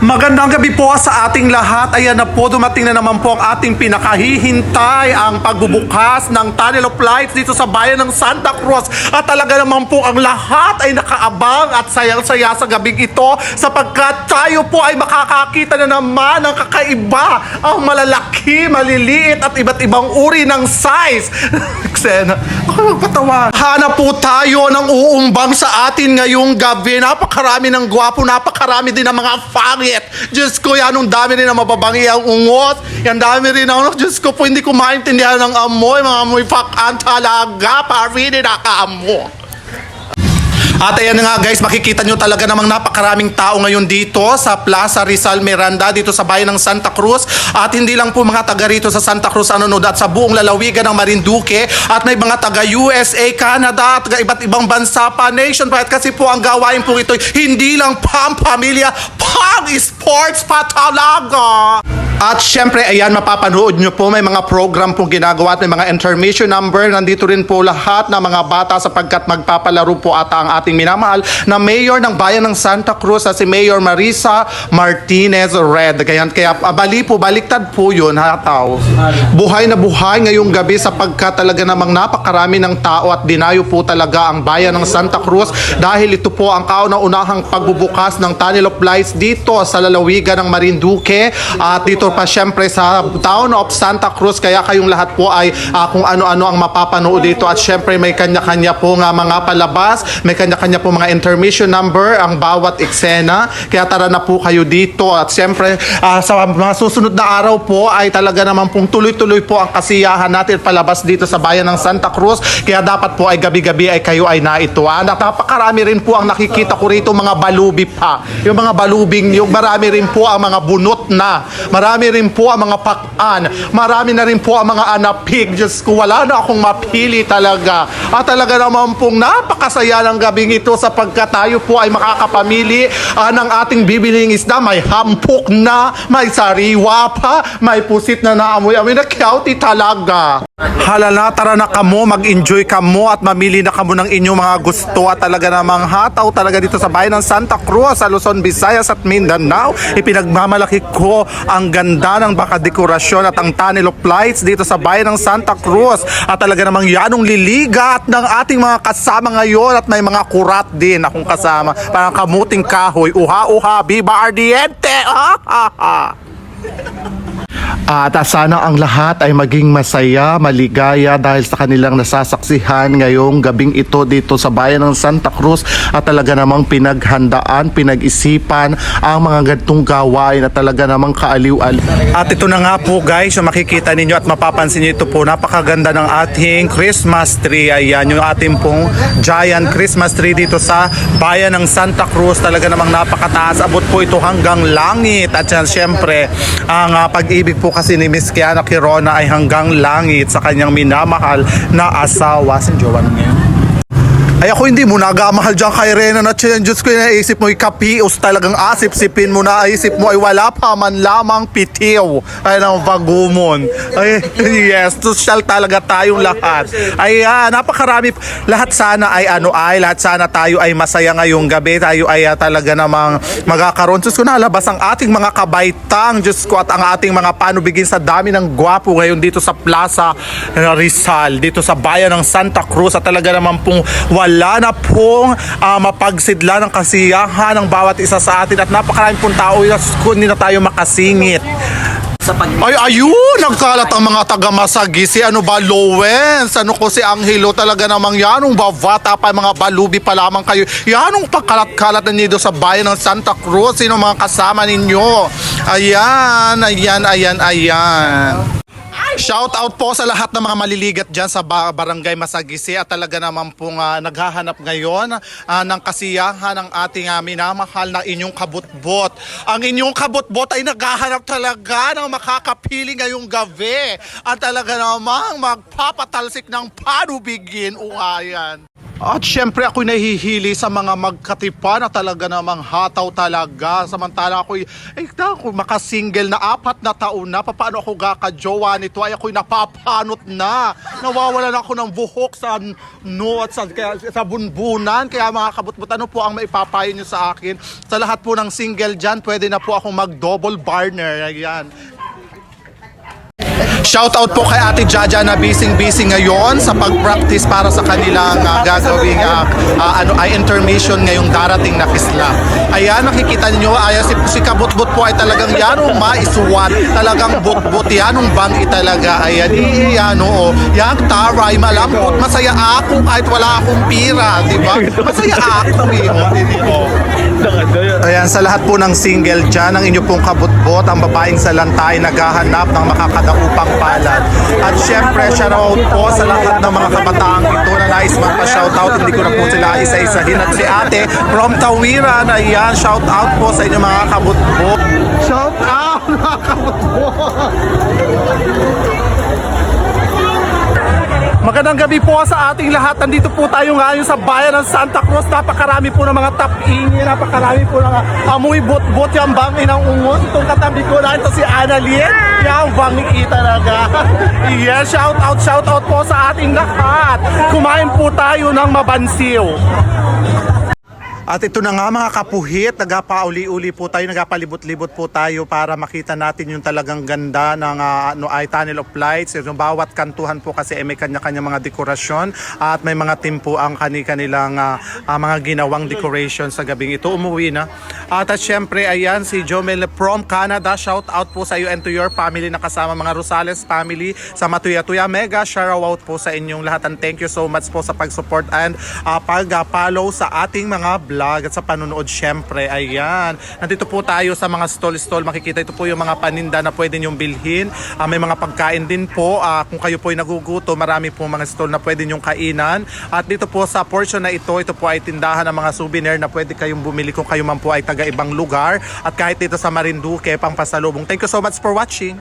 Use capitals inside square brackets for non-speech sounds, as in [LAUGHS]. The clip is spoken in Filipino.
Magandang gabi po sa ating lahat. Ayan na po, dumating na naman po ang ating pinakahihintay, ang pagbubukas ng Tunnel of Lights dito sa bayan ng Santa Cruz. At talaga naman po ang lahat ay nakaabang at sayang-saya sa gabing ito sapagkat tayo po ay makakakita na naman ng kakaiba, ang malalaki, maliliit at iba't ibang uri ng size. [LAUGHS] Xena, ako magpatawa. Hanap po tayo ng uumbang sa atin ngayong gabi. Napakarami ng gwapo, napakarami din ng mga pangit. Diyos ko, yan, ang dami rin ng mababangi ang ungot. Yan dami rin ang, Diyos ko po, hindi ko maintindihan ng amoy. Mga amoy pakan talaga. Pari nakaamoy. At ayan nga guys, makikita nyo talaga namang napakaraming tao ngayon dito sa Plaza Rizal Miranda dito sa bayan ng Santa Cruz. At hindi lang po mga taga rito sa Santa Cruz anonood at sa buong lalawigan ng Marinduque at may mga taga USA, Canada at iba't ibang bansa pa nationwide kasi po ang gawain po ito hindi lang pam-pamilya, pang-sports pa talaga. At syempre, ayan, mapapanood nyo po, may mga program pong ginagawa at may mga intermission number. Nandito rin po lahat ng mga bata sapagkat magpapalaro po ata ang ating minamahal na mayor ng bayan ng Santa Cruz na si Mayor Marisa Martinez Red. Kaya, kaya ah, bali po, baliktad po yun, hataw. Buhay na buhay ngayong gabi sapagkat talaga namang napakarami ng tao at dinayo po talaga ang bayan ng Santa Cruz dahil ito po ang kauna-unahang pagbubukas ng Tunnel of Lights dito sa lalawigan ng Marinduque at dito pa syempre sa town of Santa Cruz kaya kayong lahat po ay ah, kung ano-ano ang mapapanood dito. At syempre may kanya-kanya po nga mga palabas, may kanya-kanya po mga intermission number ang bawat eksena. Kaya tara na po kayo dito. At syempre ah, sa mga susunod na araw po ay talaga naman pong tuloy-tuloy po ang kasiyahan natin palabas dito sa bayan ng Santa Cruz. Kaya dapat po ay gabi-gabi ay kayo ay naituan. At napakarami rin po ang nakikita ko rito mga balubi pa. Yung mga balubing yung marami rin po ang mga bunot na. Marami rin po ang mga pakan marami na rin po ang mga anapig Diyos ko wala na akong mapili talaga. At talaga naman pong napakasaya ng gabing ito sapagkat tayo po ay makakapamili ah, ng ating bibiling isda. May hampok na may sariwa pa may pusit na naamoy-amoy na kyauti talaga. Halala, tara na kamo, mag-enjoy kamo at mamili na kamo ng inyong mga gusto. At talaga namang hataw talaga dito sa bayan ng Santa Cruz sa Luzon, Visayas at Mindanao. Ipinagmamalaki ko ang ganda ng baka dekorasyon at ang tunnel of lights dito sa bayan ng Santa Cruz at talaga namang yanong liligat ng ating mga kasama ngayon at may mga kurat din akong kasama. Parang kamuting kahoy, uha-uha, biba ardiente! Ah, ah, ah. At sana ang lahat ay maging masaya, maligaya dahil sa kanilang nasasaksihan ngayong gabing ito dito sa bayan ng Santa Cruz at talaga namang pinaghandaan, pinag-isipan ang mga gantong gawain at talaga namang kaaliw-aliw. At ito na nga po guys, yung makikita ninyo at mapapansin nyo ito po, napakaganda ng ating Christmas tree. Ayan, yung ating pong giant Christmas tree dito sa bayan ng Santa Cruz. Talaga namang napakataas. Abot po ito hanggang langit. At yan, syempre, ang ah, pag-ibig po kasi ni Miss Kiana Kirona ay hanggang langit sa kanyang minamahal na asawa. Si Jowan niya. Ay ako hindi mo nagamahal dyan kay Rena na changes ko naisip mo ikapios talagang asip-sipin mo na isip mo ay wala pa man lamang pitiw. Ay ng bagumon ay [LAUGHS] yes social talaga tayong lahat. Ay ah, napakarami. Lahat sana ay ano ay lahat sana tayo ay masaya ngayong gabi. Tayo ay ah, talaga namang magkakaroon. Diyos ko nalabas ang ating mga kabaitang Diyos ko at ang ating mga panubigin sa dami ng gwapo ngayon dito sa Plaza Rizal dito sa bayan ng Santa Cruz. At talaga naman pong wala na pong ah, mapagsidla ng kasiyahan ng bawat isa sa atin at napakarami pong tao ko, hindi na tayo makasingit sa pag ay, ayun! Nagkalat ang mga taga-masagi. Si ano ba, Lowens? Ano ko si Angelo talaga namang yanong bavata pa, mga balubi pa lamang kayo. Yanong pagkalat-kalat na niyo sa bayan ng Santa Cruz. Sino mga kasama ninyo? Ayan, ayan, ayan, ayan. Shout out po sa lahat ng mga maliligat dyan sa ba- Barangay Masagisi at talaga naman pong ah, naghahanap ngayon ah, ng kasiyahan ng ating ah, minamahal na inyong kabutbot. Ang inyong kabutbot ay naghahanap talaga ng makakapili ngayong gabi at talaga namang magpapatalsik ng panubigin uhayan. At syempre ako'y nahihili sa mga magkatipa na talaga namang hataw talaga. Samantala ako'y, eh ako, makasingle na apat na taon na. Paano ako gakajowa nito? Ay ako'y napapanot na. Nawawalan ako ng buhok sa no at sa, kaya, sa bunbunan. Kaya mga kabutbut, ano po ang maipapayo nyo sa akin? Sa lahat po ng single dyan, pwede na po akong mag-double burner. Ayan. Shout out po kay Ate Jaja na busy-busy ngayon sa pag-practice para sa kanilang ah, gagawing ah, ah, ano ay intermission ngayong darating na kisla. Ayan, nakikita niyo ayan si, si Kabutbut po ay talagang yan oh, maiswat. Talagang butbut yan, ang bangi talaga. Ayan, i- yan oo. Yan, taray, malambot. Masaya ako kahit wala akong pira, di ba? Masaya ako eh. oh, ba? Ayan, sa lahat po ng single dyan, ang inyo pong kabutbot, ang babaeng salantay naghahanap ng makakadaupang palad. At syempre, shoutout po sa lahat ng mga kabataang ito na nais magpa-shoutout. Hindi ko na po sila isa-isahin. At si ate from Tawiran, ayan, shoutout po sa inyo mga kabutbot. Shout out mga kabutbot! Magandang gabi po sa ating lahat. Nandito po tayo ngayon sa bayan ng Santa Cruz. Napakarami po ng mga tapingi, napakarami po ng amoy bot-bot yung bangi ng ungos. Itong katabi ko na ito si Annalyn. Yung bangi talaga. [LAUGHS] yes, shout out, shout out po sa ating lahat. Kumain po tayo ng mabansiw. At ito na nga mga kapuhit, nagapauli-uli po tayo, nagapalibot-libot po tayo para makita natin yung talagang ganda ng ah, ano, ay tunnel of lights. Yung bawat kantuhan po kasi ay may kanya-kanya mga dekorasyon at may mga team po ang kani-kanilang ah, ah, mga ginawang decoration sa gabing ito. Umuwi na. At, at syempre, ayan, si Jomel from Canada. Shout out po sa iyo and to your family na kasama mga Rosales family sa Matuya-Tuya. Mega shout out po sa inyong lahat and thank you so much po sa pag-support and ah, pag-follow sa ating mga vlog at sa panonood syempre. Ayan. Nandito po tayo sa mga stall-stall. Makikita ito po yung mga paninda na pwede nyong bilhin. Ah, may mga pagkain din po. Ah, kung kayo po ay naguguto, marami po mga stall na pwede nyong kainan. At dito po sa portion na ito, ito po ay tindahan ng mga souvenir na pwede kayong bumili kung kayo man po ay taga ibang lugar. At kahit dito sa Marinduque, pang pasalubong. Thank you so much for watching.